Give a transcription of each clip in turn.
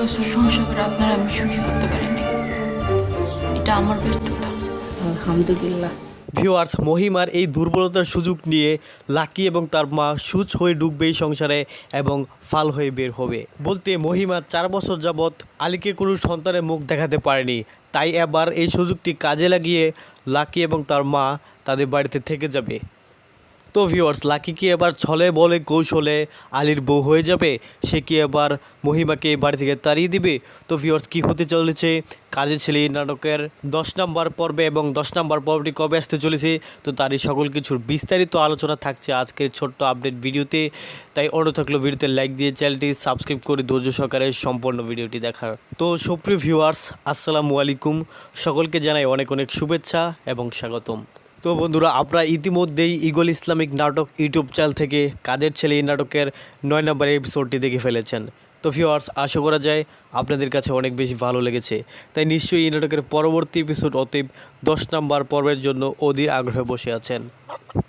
বছর সংসার করে আপনারা আমি সুখী করতে পারিনি। এটা আমার ব্যর্থতা। আলহামদুলিল্লাহ। ভিউয়ার্স মহিমার এই দুর্বলতার সুযোগ নিয়ে লাকি এবং তার মা সুচ হয়ে ডুববে এই সংসারে এবং ফাল হয়ে বের হবে। বলতে মহিমা চার বছর যাবৎ আলীকে কোনো সন্তানের মুখ দেখাতে পারেনি। তাই এবার এই সুযোগটি কাজে লাগিয়ে লাকি এবং তার মা তাদের বাড়িতে থেকে যাবে। তো ভিউয়ার্স লাকি কি এবার ছলে বলে কৌশলে আলীর বউ হয়ে যাবে? সে কি এবার মহিমাকে বাড়ি থেকে তাড়িয়ে দিবে? তো ভিউয়ার্স কি হতে চলেছে? কাজে ছেলে নাটকের দশ নম্বর পর্বে এবং দশ নম্বর পর্বটি কবে আসতে চলেছে? তো তারই সকল কিছুর বিস্তারিত আলোচনা থাকছে আজকের ছোট্ট আপডেট ভিডিওতে। তাই অনুরোধ থাকল ভিডিওতে লাইক দিয়ে চ্যানেলটি সাবস্ক্রাইব করে ধৈর্য সহকারে সম্পূর্ণ ভিডিওটি দেখার। তো সুপ্রিয় ভিউয়ার্স আসসালামু আলাইকুম। সকলকে জানাই অনেক অনেক শুভেচ্ছা এবং স্বাগতম। তো বন্ধুরা, আপনারা ইতিমধ্যেই ইগল ইসলামিক নাটক ইউটিউব চ্যানেল থেকে কাজের ছেলে এই নাটকের নয় নম্বর এপিসোডটি দেখে ফেলেছেন। তো ভিওয়ার্স আশা করা যায় আপনাদের কাছে অনেক বেশি ভালো লেগেছে। তাই নিশ্চয়ই এই নাটকের পরবর্তী এপিসোড অতীব দশ নম্বর পর্বের জন্য অধীর আগ্রহে বসে আছেন।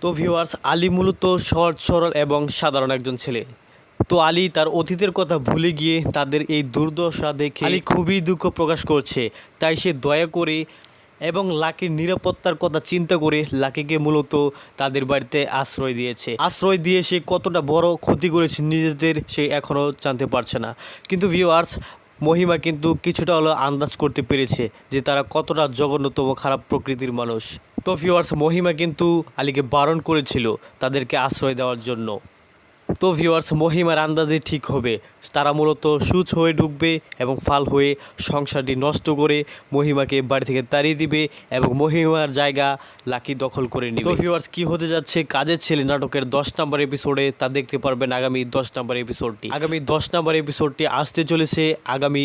তো ভিওয়ার্স আলী মূলত সহজ, সরল এবং সাধারণ একজন ছেলে। তো আলী তার অতীতের কথা ভুলে গিয়ে তাদের এই দুর্দশা দেখে আলী খুবই দুঃখ প্রকাশ করছে। তাই সে দয়া করে এবং লাকির নিরাপত্তার কথা চিন্তা করে লাকিকে মূলত তাদের বাড়িতে আশ্রয় দিয়েছে। আশ্রয় দিয়ে সে কতটা বড় ক্ষতি করেছে নিজেদের, সে এখনও জানতে পারছে না। কিন্তু ভিউয়ার্স মহিমা কিন্তু কিছুটা হলো আন্দাজ করতে পেরেছে যে তারা কতটা জঘন্যতম খারাপ প্রকৃতির মানুষ। তো ভিউয়ার্স মহিমা কিন্তু আলীকে বারণ করেছিল তাদেরকে আশ্রয় দেওয়ার জন্য। তো ভিউয়ার্স মহিমার আন্দাজে ঠিক হবে। তারা মূলত সুচ হয়ে ডুববে এবং ফাল হয়ে সংসারটি নষ্ট করে মহিমাকে বাড়ি থেকে তাড়িয়ে দিবে এবং মহিমার জায়গা লাকি দখল করে নেবে। তো ভিউয়ার্স কি হতে যাচ্ছে? কাজের ছেলে নাটকের দশ নম্বর এপিসোডে তা দেখতে পারবেন আগামী দশ নম্বর এপিসোডটি আগামী দশ নম্বর এপিসোডটি আসতে চলেছে আগামী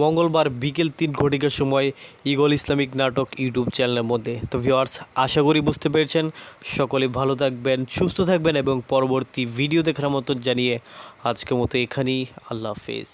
মঙ্গলবার বিকেল তিন ঘটিকার সময় ইগল ইসলামিক নাটক ইউটিউব চ্যানেলের মধ্যে। তো ভিউয়ার্স আশা করি বুঝতে পেরেছেন। সকলে ভালো থাকবেন, সুস্থ থাকবেন এবং পরবর্তী ভিডিও দেখার মতো জানিয়ে আজকের মতো এখানেই আল্লাহ হাফেজ।